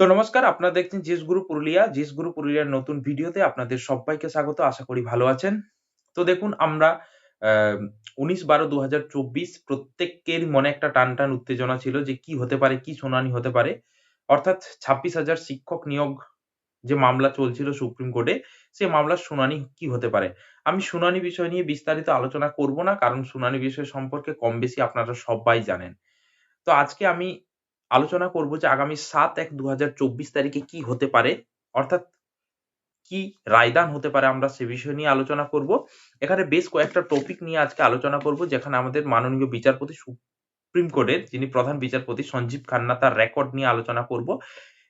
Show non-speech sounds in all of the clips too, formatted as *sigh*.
তো নমস্কার, আপনারা দেখছেন জিস গুরু পুরুলিয়া। জিস গুরু পুরুলিয়ার নতুন ভিডিওতে আপনাদের সবাইকে স্বাগত, আশা করি ভালো আছেন। তো দেখুন, আমরা উনিশ বারো দু হাজার চব্বিশ প্রত্যেকের মনে একটা টান টান উত্তেজনা ছিল যে কি হতে পারে, কি শুনানি হতে পারে। অর্থাৎ ছাব্বিশ হাজার শিক্ষক নিয়োগ যে মামলা চলছিল সুপ্রিম কোর্টে, সে মামলার শুনানি কি হতে পারে? আমি শুনানি বিষয় নিয়ে বিস্তারিত আলোচনা করব না, কারণ শুনানি বিষয় সম্পর্কে কম বেশি আপনারা সবাই জানেন। তো আজকে আমি আলোচনা করব যে আগামী সাত এক দু তারিখে কি হতে পারে, অর্থাৎ কি রায়দান হতে পারে আমরা সে বিষয় নিয়ে আলোচনা করব। এখানে বেশ কয়েকটা টপিক নিয়ে আজকে আলোচনা করব, যেখানে আমাদের মাননীয় বিচারপতি সুপ্রিম কোর্টের যিনি প্রধান বিচারপতি সঞ্জীব খান্না তার রেকর্ড নিয়ে আলোচনা করব।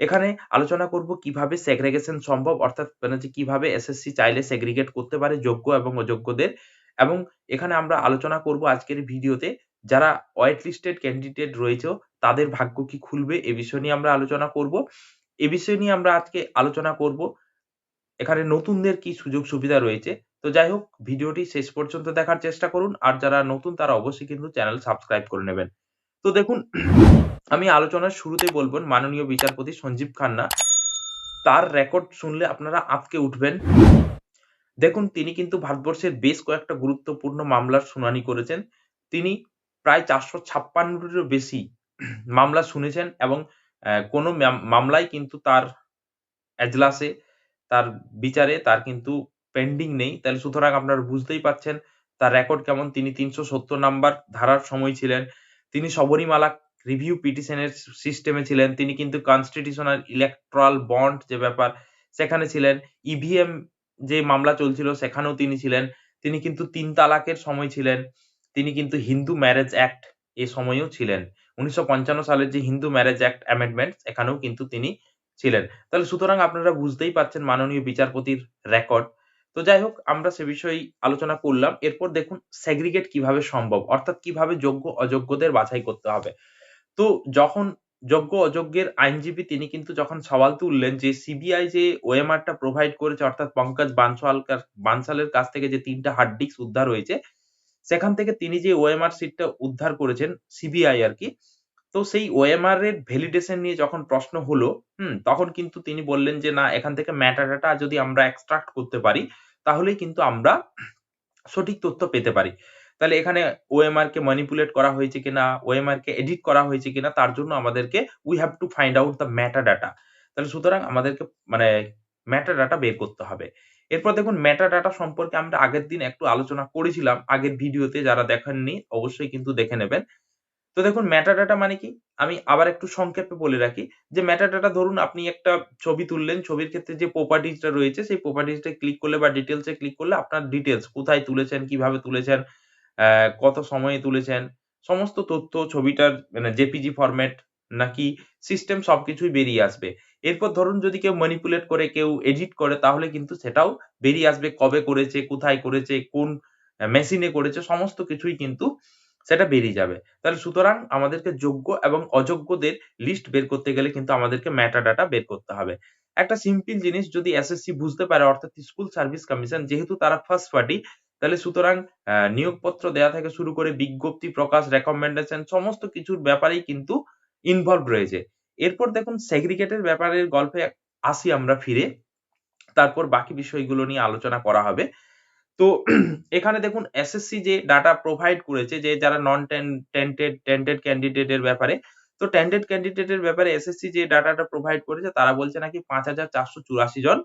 এখানে আলোচনা করব কীভাবে সেগ্রেগেশন সম্ভব, অর্থাৎ মানে যে কীভাবে এসএসসি চাইলে সেগ্রিগেট করতে পারে যোগ্য এবং অযোগ্যদের। এবং এখানে আমরা আলোচনা করব আজকের ভিডিওতে যারা হোয়াইট লিস্টেড ক্যান্ডিডেট রয়েছে তাদের ভাগ্য কি খুলবে এ বিষয় নিয়ে আমরা আলোচনা করব। এ বিষয় নিয়ে আমরা আজকে আলোচনা করব। এখানে নতুনদের কি সুযোগ সুবিধা রয়েছে। তো যাই হোক, ভিডিওটি শেষ পর্যন্ত দেখার চেষ্টা করুন। আর যারা নতুন, তারা অবশ্যই কিন্তু চ্যানেল সাবস্ক্রাইব করে নেবেন। তো দেখুন, আমি আলোচনার শুরুতেই বলব, মাননীয় বিচারপতি সঞ্জীব খান্না। তার রেকর্ড শুনলে আপনারা আঁতকে উঠবেন। দেখুন, তিনি কিন্তু ভারতবর্ষের বেশ কয়েকটা গুরুত্বপূর্ণ মামলার শুনানি করেছেন। তিনি প্রায় চারশো ছাপ্পান্নটিরও বেশি মামলা শুনেছেন এবং কোনো মামলায় কিন্তু তার এজলাসে, তার বিচারে তার কিন্তু পেন্ডিং নেই। তাহলে সুতরাং আপনারা বুঝতেই পাচ্ছেন তার রেকর্ড কেমন। তিনি তিনশো সত্তর নাম্বার ধারার সময় ছিলেন। তিনি সবরীমালা রিভিউ পিটিশনের সিস্টেমে ছিলেন। তিনি কিন্তু কনস্টিটিউশনাল ইলেকট্রাল বন্ড যে ব্যাপার সেখানে ছিলেন। ইভিএম যে মামলা চলছিল সেখানেও তিনি ছিলেন। তিনি কিন্তু তিন তালাকের সময় ছিলেন। তিনি কিন্তু হিন্দু ম্যারেজ অ্যাক্ট এ সময়েও ছিলেন। উনিশশো সালের যে হিন্দু ম্যারেজ অ্যাক্ট অ্যামেন্ডমেন্ট এখানেও কিন্তু তিনি ছিলেন। তাহলে সুতরাং আপনারা বুঝতেই পারছেন মাননীয় বিচারপতির রেকর্ড তো যাই হোক, আমরা সে বিষয়ে আলোচনা করলাম। এরপর দেখুন সেগ্রিগেট কীভাবে সম্ভব? অর্থাৎ কীভাবে যোগ্য অযোগ্যদের বাছাই করতে হবে? তো যখন যোগ্য অযোগ্যের আইনজীবী তিনি কিন্তু যখন সওয়াল তুললেন যে সিবিআই যে ওএমআরটা প্রোভাইড করেছে, অর্থাৎ পঙ্কজ বানসালকার বানসালের কাছ থেকে যে তিনটা হার্ড ডিস্ক উদ্ধার হয়েছে সেখান থেকে তিনি যে ওএমআর সিটটা উদ্ধার করেছেন সিবিআই আর কি, তো সেই ওএমআর এর ভ্যালিডেশন নিয়ে যখন প্রশ্ন হলো, হুম, তখন কিন্তু তিনি বললেন যে, না, এখান থেকে ম্যাটাডাটা যদি আমরা এক্সট্রাক্ট করতে পারি তাহলে কিন্তু আমরা সঠিক তথ্য পেতে পারি। তাহলে এখানে ওএমআর কে ম্যানিপুলেট করা হয়েছে কিনা ওএমআর কে এডিট করা হয়েছে কিনা, তার জন্য আমাদেরকে we have to find out the metadata তাহলে সুতরাং আমাদেরকে মানে ম্যাটাডাটা বের করতে হবে। এরপর দেখুন মেটা ডাটা সম্পর্কে আমরা আগের দিন একটু আলোচনা করেছিলাম, আগের ভিডিওতে যারা দেখেননি অবশ্যই কিন্তু দেখে নেবেন। তো দেখুন মেটা ডাটা মানে কি? আমি আবার একটু সংক্ষেপে বলে রাখি যে মেটা ডাটা ধরুন আপনি একটা ছবি তুললেন, ছবির ক্ষেত্রে যে প্রপার্টিজটা রয়েছে সেই প্রপার্টিজটা ক্লিক করলে বা ডিটেলসে ক্লিক করলে আপনার ডিটেলস কোথায় তুলেছেন, কীভাবে তুলেছেন কত সময়ে তুলেছেন, সমস্ত তথ্য ছবিটার মানে জেপিজি ফরম্যাট নাকি সিস্টেম সবকিছুই বেরিয়ে আসবে। এরপর ধরুন যদি কেউ ম্যানিপুলেট করে, কেউ এডিট করে, তাহলে কিন্তু সেটাও বেরিয়ে আসবে। কবে করেছে, কোথায় করেছে, কোন মেশিনে করেছে, সমস্ত কিছুই কিন্তু সেটা বেরিয়ে যাবে। তাহলে সুতরাং আমাদেরকে যোগ্য এবং অযোগ্যদের লিস্ট বের করতে গেলে কিন্তু আমাদেরকে ম্যাটা ডাটা বের করতে হবে। একটা সিম্পল জিনিস যদি এসএসসি বুঝতে পারে, অর্থাৎ স্কুল সার্ভিস কমিশন যেহেতু তারা ফার্স্ট পার্টি তাহলে সুতরাং নিয়োগপত্র দেওয়া থেকে শুরু করে বিজ্ঞপ্তি, প্রকাশ রেকমেন্ডেশন সমস্ত কিছুর ব্যাপারেই কিন্তু ইনভলভ রয়েছে। এরপর দেখুন সেগ্রিগেটের ব্যাপারের গল্পে আসি আমরা ফিরে। তারপর বাকি বিষয়গুলো নিয়ে আলোচনা করা হবে। তো *clears throat* এখানে দেখুন এসএসসি যে ডাটা প্রোভাইড করেছে, যে যারা নন টেন্টেড টেন্টেড ক্যান্ডিডেটের ব্যাপারে, তো টেন্টেড ক্যান্ডিডেটের ব্যাপারে এসএসসি যে ডাটাটা প্রোভাইড করেছে, তারা বলছে নাকি পাঁচ হাজার চারশো চুরাশি জন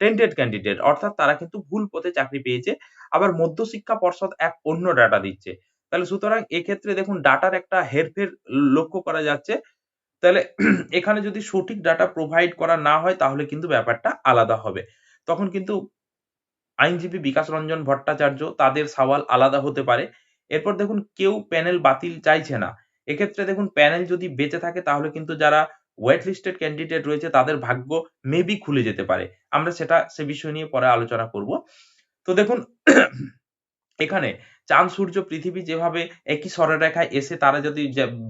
টেন্টেড ক্যান্ডিডেট অর্থাৎ তারা কিন্তু ভুল পথে চাকরি পেয়েছে। আবার মধ্যশিক্ষা পর্ষদ এক অন্য ডাটা দিচ্ছে। তাহলে সুতরাং এক্ষেত্রে দেখুন ডাটার একটা হেরফের লক্ষ্য করা যাচ্ছে। তাহলে *clears throat* এখানে যদি সঠিক ডাটা প্রোভাইড করা না হয়, তাহলে কিন্তু ব্যাপারটা আলাদা হবে। তখন কিন্তু আইনজীবী বিকাশ রঞ্জন ভট্টাচার্য তাদের সওয়াল আলাদা হতে পারে। এরপর দেখুন কেউ প্যানেল বাতিল চাইছে না। এক্ষেত্রে দেখুন প্যানেল যদি বেঁচে থাকে, তাহলে কিন্তু যারা ওয়েট লিস্টেড ক্যান্ডিডেট রয়েছে, তাদের ভাগ্য মেবি খুলে যেতে পারে। আমরা সেটা সে বিষয় নিয়ে পরে আলোচনা করব। তো দেখুন *clears throat* এখানে চাঁদ, সূর্য, পৃথিবী যেভাবে একই সরলরেখায় এসে তারা যদি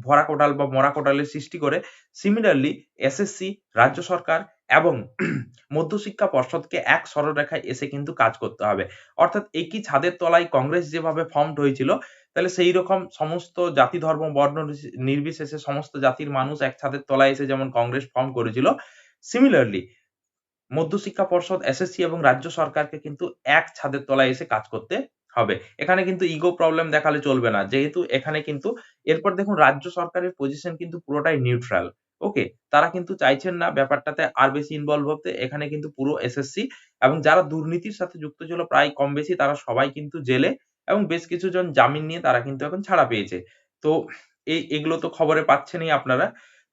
ভরা কোটাল বা মরা কোটালের সৃষ্টি করে সিমিলারলি এসএসসি রাজ্য সরকার এবং *clears throat* মধ্যশিক্ষা পর্ষদকে এক সরলরেখায় এসে কিন্তু কাজ করতে হবে। অর্থাৎ একই ছাদের তলায় কংগ্রেস যেভাবে ফর্মড হয়েছিল, তাহলে সেই রকম সমস্ত জাতি, ধর্ম, বর্ণ নির্বিশেষে সমস্ত জাতির মানুষ এক ছাদের তলায় এসে যেমন কংগ্রেস ফর্ম করেছিল সিমিলারলি মধ্যশিক্ষা পর্ষদ এসএসসি এবং রাজ্য সরকারকে কিন্তু এক ছাদের তলায় এসে কাজ করতে হবে। এখানে কিন্তু ইগো প্রবলেম দেখালে চলবে না। যেহেতু এখানে কিন্তু, এরপর দেখুন রাজ্য সরকারের পজিশন কিন্তু পুরোটাই নিউট্রাল ওকে তারা কিন্তু চাইছেন না ব্যাপারটাতে আর বেশি ইনভলভ হতে। এখানে কিন্তু পুরো এসএসসি এবং যারা দুর্নীতির সাথে যুক্ত ছিল প্রায় কম বেশি, তারা সবাই কিন্তু জেলে এবং বেশ কিছু জন জামিন নিয়ে তারা কিন্তু এখন ছাড়া পেয়েছে। তো এই, এগুলো তো খবরে পাচ্ছেনই আপনারা।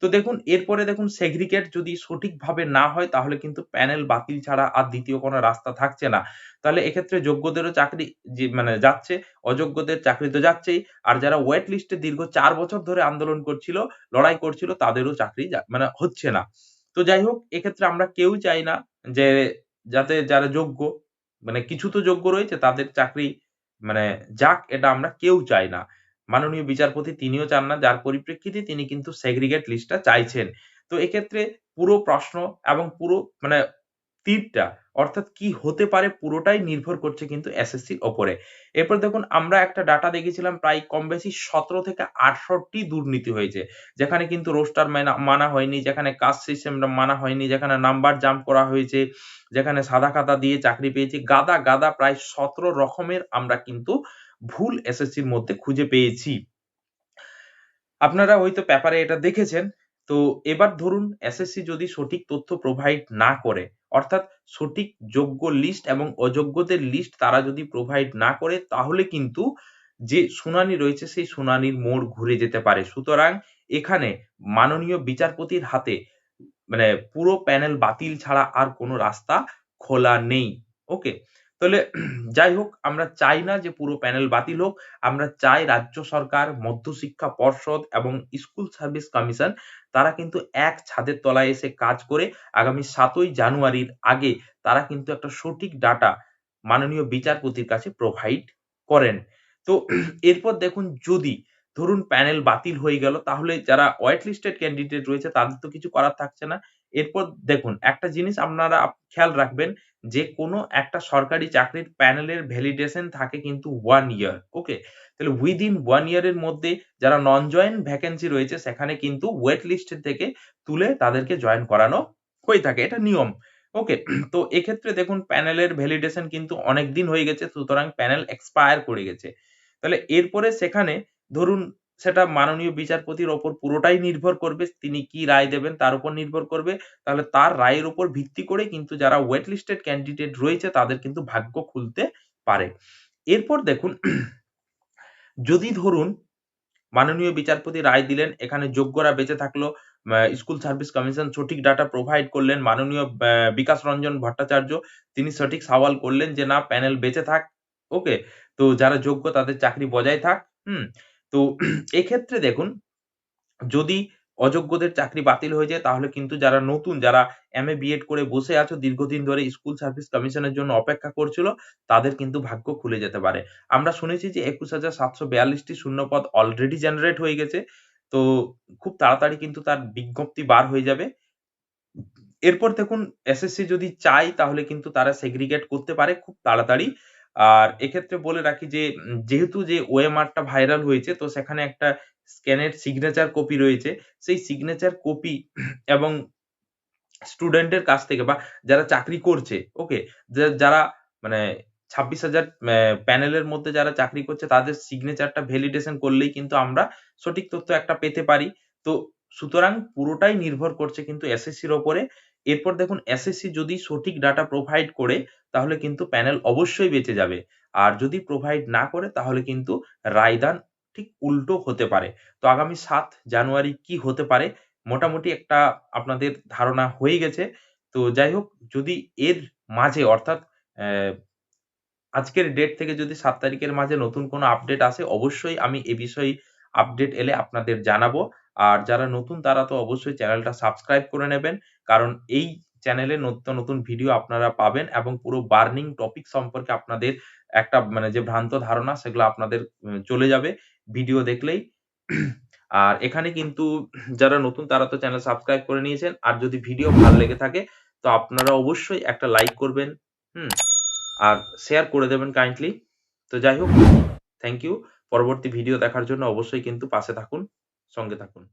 তো দেখুন, এরপরে দেখুন সেগ্রিগেট যদি সঠিকভাবে না হয়, তাহলে কিন্তু প্যানেল বাতিল ছাড়া আর দ্বিতীয় কোনো রাস্তা থাকছে না। তাহলে এক্ষেত্রে যোগ্যদেরও চাকরি যে মানে যাচ্ছে, অযোগ্যদের চাকরি তো যাচ্ছেই। আর যারা ওয়েট লিস্টে দীর্ঘ চার বছর ধরে আন্দোলন করছিল, লড়াই করছিল, তাদেরও চাকরি মানে হচ্ছে না। তো যাই হোক, এক্ষেত্রে আমরা কেউ চাই না যে, যাতে যারা যোগ্য মানে কিছু তো যোগ্য রয়েছে, তাদের চাকরি মানে যাক, এটা আমরা কেউ চাই না। মাননীয় বিচারপতি তিনিও চান না, যার পরিপ্রেক্ষিতে তিনি কিন্তু সেগ্রিগেট লিস্টটা চাইছেন। তো এক্ষেত্রে পুরো প্রশ্ন এবং পুরো মানে তীরটা অর্থাৎ কি হতে পারে পুরোটাই নির্ভর করছে কিন্তু এসএসসির ওপরে। এরপর দেখুন, আমরা একটা ডাটা দেখেছিলাম, প্রায় কম বেশি সতেরো থেকে আটষট্টি দুর্নীতি হয়েছে, যেখানে কিন্তু রোস্টার মানা হয়নি, যেখানে কাস্ট সিস্টেম মানা হয়নি, যেখানে নাম্বার জাম্প করা হয়েছে, যেখানে সাদা খাতা দিয়ে চাকরি পেয়েছি, গাদা গাদা প্রায় সতেরো রকমের আমরা কিন্তু ভুল এসএসসির মধ্যে খুঁজে পেয়েছি। আপনারা হয়তো পেপারে এটা দেখেছেন। তো এবার ধরুন এসএসসি যদি সঠিক তথ্য প্রোভাইড না করে, অর্থাৎ সঠিক যোগ্য লিস্ট এবং অযোগ্যদের লিস্ট তারা যদি প্রোভাইড না করে, তাহলে কিন্তু যে শুনানি রয়েছে সেই শুনানির মোড় ঘুরে যেতে পারে। সুতরাং এখানে মাননীয় বিচারপতির হাতে মানে পুরো প্যানেল বাতিল ছাড়া আর কোনো রাস্তা খোলা নেই। ওকে তাহলে যাই হোক, আমরা চাই না যে পুরো প্যানেল বাতিল হোক, আমরা চাই রাজ্য সরকার, মধ্যশিক্ষা পর্ষদ এবং স্কুল সার্ভিস কমিশন, তারা কিন্তু এক ছাদের তলায় এসে কাজ করে আগামী সাতই জানুয়ারির আগে তারা কিন্তু একটা সঠিক ডাটা মাননীয় বিচারপতির কাছে প্রোভাইড করেন। তো এরপর দেখুন, যদি ধরুন প্যানেল বাতিল হয়ে গেল, তাহলে যারা হোয়াইট লিস্টেড ক্যান্ডিডেট রয়েছে, তাদের তো কিছু করার থাকছে না। এরপর দেখুন, একটা জিনিস আপনারা খেয়াল রাখবেন, যে কোনো একটা সরকারি চাকরির প্যানেলের ভ্যালিডেশন থাকে কিন্তু ওয়ান ইয়ার ওকে তাহলে উইদিন ওয়ান ইয়ারের মধ্যে যারা নন জয়েন ভ্যাকেন্সি রয়েছে, সেখানে কিন্তু ওয়েট লিস্ট থেকে তুলে তাদেরকে জয়েন করানো হয়ে থাকে, এটা নিয়ম ওকে *clears throat* তো এক্ষেত্রে দেখুন, প্যানেলের ভ্যালিডেশন কিন্তু অনেক দিন হয়ে গেছে, সুতরাং প্যানেল এক্সপায়ার করে গেছে। তাহলে এরপরে সেখানে ধরুন সেটা মাননীয় বিচারপতির ওপর পুরোটাই নির্ভর করবে, তিনি কি রায় দেবেন তার উপর নির্ভর করবে, তাহলে তার রায়ের উপর ভিত্তি করে কিন্তু যারা ওয়েট লিস্টেড ক্যান্ডিডেট রয়েছে তাদের কিন্তু ভাগ্য খুলতে পারে। এরপর দেখুন, যদি ধরুন মাননীয় বিচারপতি রায় দিলেন, এখানে যোগ্যরা বেঁচে থাকল স্কুল সার্ভিস কমিশন সঠিক ডাটা প্রোভাইড করলেন, মাননীয় বিকাশ রঞ্জন ভট্টাচার্য, তিনি সঠিক সওয়াল করলেন যে না প্যানেল বেঁচে থাক ওকে তো যারা যোগ্য তাদের চাকরি বজায় থাক, হুম তো *clears throat* এক্ষেত্রে দেখুন, যদি অযোগ্যদের চাকরি বাতিল হয়ে যায়, তাহলে কিন্তু যারা নতুন, যারা এমএ বিএড করে বসে আছো, দীর্ঘদিন ধরে স্কুল সার্ভিস কমিশনের জন্য অপেক্ষা করছিল, তাদের কিন্তু ভাগ্য খুলে যেতে পারে। আমরা শুনেছি যে একুশ হাজার সাতশো বিয়াল্লিশটি শূন্যপদ অলরেডি জেনারেট হয়ে গেছে, তো খুব তাড়াতাড়ি কিন্তু তার বিজ্ঞপ্তি বার হয়ে যাবে। এরপর দেখুন এসএসসি যদি চায়, তাহলে কিন্তু তারা সেগ্রিগেট করতে পারে খুব তাড়াতাড়ি। আর এক্ষেত্রে বলে রাখি যে যেহেতু যে ওএমআরটা ভাইরাল হয়েছে, তো সেখানে একটা স্ক্যানের সিগনেচার কপি রয়েছে। সেই সিগনেচার কপি *clears throat* এবং স্টুডেন্টের কাছ থেকে বা যারা চাকরি করছে ওকে যারা মানে ছাব্বিশ হাজার প্যানেলের মধ্যে যারা চাকরি করছে, তাদের সিগনেচারটা ভ্যালিডেশন করলেই কিন্তু আমরা সঠিক তথ্য একটা পেতে পারি। তো সুতরাং পুরোটাই নির্ভর করছে কিন্তু এসএসসির ওপরে। এরপর দেখুন এসএসসি যদি সঠিক ডাটা প্রোভাইড করে, তাহলে কিন্তু প্যানেল অবশ্যই বেঁচে যাবে। আর যদি প্রোভাইড না করে, তাহলে কিন্তু রায়দান ঠিক উল্টো হতে পারে। তো আগামী সাত জানুয়ারি কি হতে পারে, মোটামুটি একটা আপনাদের ধারণা হয়ে গেছে। তো যাই হোক, যদি এর মাঝে অর্থাৎ আজকের ডেট থেকে যদি সাত তারিখের মাঝে নতুন কোনো আপডেট আসে, অবশ্যই আমি এ বিষয়ে আপডেট এলে আপনাদের জানাব। আর যারা নতুন তারা তো অবশ্যই চ্যানেলটা সাবস্ক্রাইব করে নেবেন। কারণ এই চ্যানেলে নতুন নতুন ভিডিও আপনারা পাবেন এবং পুরো বার্নিং টপিক সম্পর্কে আপনাদের একটা মানে যে ভ্রান্ত ধারণা সেগুলো আপনাদের চলে যাবে ভিডিও দেখলেই। আর এখানে কিন্তু যারা নতুন তারা তো চ্যানেল সাবস্ক্রাইব করে নিয়েছেন। আর যদি ভিডিও ভালো লেগে থাকে তো আপনারা অবশ্যই একটা লাইক করবেন হুম আর শেয়ার করে দেবেন কাইন্ডলি তো যাই হোক থ্যাংক ইউ পরবর্তী ভিডিও দেখার জন্য অবশ্যই কিন্তু পাশে থাকুন, সঙ্গে থাকুন।